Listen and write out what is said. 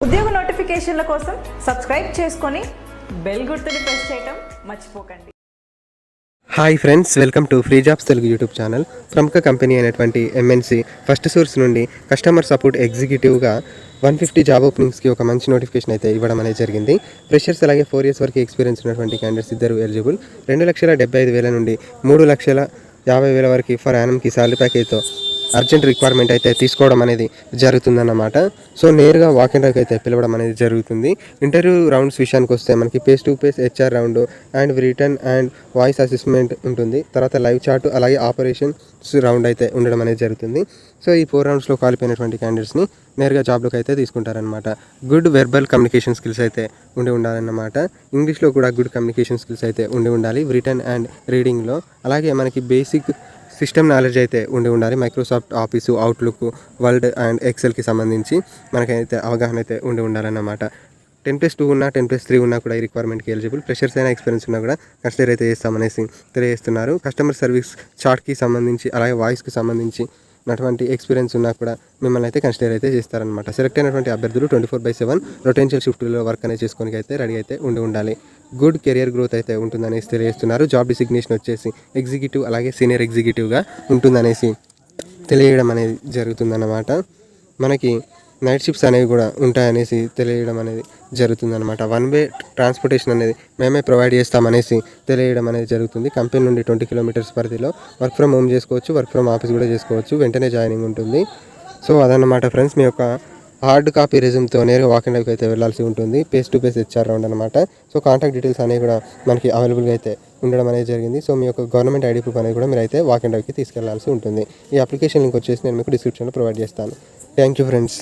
ఉద్యోగ నోటిఫికేషన్ల కోసం సబ్స్క్రైబ్ చేసుకొని బెల్ గుర్తుని ప్రెస్ చేయటం మర్చిపోకండి. Hi friends welcome to free jobs Telugu YouTube channel ప్రముఖ కంపెనీ అయినటువంటి ఎంఎన్సి ఫస్ట్ సోర్స్ నుండి కస్టమర్ సపోర్ట్ ఎగ్జిక్యూటివ్గా వన్ ఫిఫ్టీ జాబ్ ఓపెనింగ్స్కి ఒక మంచి నోటిఫికేషన్ అయితే ఇవ్వడం అనేది జరిగింది. ఫ్రెషర్స్ అలాగే ఫోర్ ఇయర్స్ వరకు ఎక్స్పీరియన్స్ ఉన్నటువంటి క్యాండిడేట్స్ ఇద్దరు ఎలిజిబుల్ రెండు లక్షల డెబ్బై ఐదు వేల నుండి మూడు లక్షల యాభై వేల వరకు ఫర్ యానమ్కి శాలరీ ప్యాకేజ్తో అర్జెంట్ రిక్వైర్మెంట్ అయితే తీసుకోవడం అనేది జరుగుతుందన్నమాట. సో నేరుగా వాక్ ఇన్ అయితే పిలవడం అనేది జరుగుతుంది. ఇంటర్వ్యూ రౌండ్స్ విషయానికి వస్తే మనకి face to face HR round and written and voice assessment ఉంటుంది. తర్వాత లైవ్ చాట్ అలాగే ఆపరేషన్స్ రౌండ్ అయితే ఉండడం అనేది జరుగుతుంది. సో ఈ ఫోర్ రౌండ్స్లో కాలిపోయినటువంటి క్యాండిడేట్స్ని నేరుగా జాబ్లోకి అయితే తీసుకుంటారనమాట గుడ్ వెర్బల్ కమ్యూనికేషన్ స్కిల్స్ అయితే ఉండి ఉండాలన్నమాట. ఇంగ్లీష్లో కూడా గుడ్ కమ్యూనికేషన్ స్కిల్స్ అయితే ఉండి ఉండాలి. రిటర్న్ అండ్ రీడింగ్లో అలాగే మనకి బేసిక్ సిస్టమ్ నాలెడ్జ్ అయితే ఉండి ఉండాలి. Microsoft Office Outlook Word and ఎక్సెల్కి సంబంధించి మనకైతే అవగాహన అయితే ఉండి ఉండాలన్నమాట. టెన్ ప్లస్ టూ ఉన్నా టెన్ ప్లస్ త్రీ ఉన్నా కూడా ఈ రిక్వైర్మెంట్కి ఎలిజిబుల్ ఫ్రెషర్స్ అయినా ఎక్స్పీరియన్స్ ఉన్నా కూడా కన్సిడర్ అయితే చేస్తామనేసి తెలియజేస్తున్నారు. కస్టమర్ సర్వీస్ చార్ట్కి సంబంధించి అలాగే వాయిస్కి సంబంధించి ఉన్నటువంటి ఎక్స్పీరియన్స్ ఉన్నా కూడా మిమ్మల్ని అయితే కన్సిడర్ అయితే చేస్తారనమాట సెలెక్ట్ అయినటువంటి అభ్యర్థులు twenty four by seven rotational షిఫ్ట్లో వర్క్ అనేది చేసుకొని అయితే రెడీ అయితే ఉండి ఉండాలి. గుడ్ కెరియర్ గ్రోత్ అయితే ఉంటుందనేసి తెలియజేస్తున్నారు. జాబ్ డిసిగ్నేషన్ వచ్చేసి ఎగ్జిక్యూటివ్ అలాగే సీనియర్ ఎగ్జిక్యూటివ్గా ఉంటుందనేసి తెలియడం అనేది జరుగుతుందన్నమాట. మనకి నైట్ షిఫ్ట్స్ అనేవి కూడా ఉంటాయనేసి తెలియడం అనేది జరుగుతుందన్నమాట. వన్ వే ట్రాన్స్పోర్టేషన్ అనేది మేమే ప్రొవైడ్ చేస్తామనేసి తెలియడం అనేది జరుగుతుంది. కంపెనీ నుండి ట్వంటీ కిలోమీటర్స్ పరిధిలో వర్క్ ఫ్రమ్ హోమ్ చేసుకోవచ్చు వర్క్ ఫ్రమ్ ఆఫీస్ కూడా చేసుకోవచ్చు వెంటనే జాయినింగ్ ఉంటుంది. సో అదన్నమాట ఫ్రెండ్స్ మీ యొక్క హార్డ్ కాపీ రెజ్యూమ్తో నేరుగా వాక్ అండ్ అయితే వెళ్ళాల్సి ఉంటుంది. Face to face HR round అనమాట సో కాంటాక్ట్ డీటెయిల్స్ అనేవి కూడా మనకి అవైలబుల్గా అయితే ఉండడం అనేది జరిగింది. సో మీ యొక్క గవర్నమెంట్ ఐడి ప్రూఫ్ అనేది కూడా మీరు అయితే వాక్ అండ్ తీసుకెళ్ళాల్సి ఉంటుంది. ఈ అప్లికేషన్ లింక్ వచ్చేసి నేను మీకు డిస్క్రిప్షన్లో ప్రొవైడ్ చేస్తాను. Thank you friends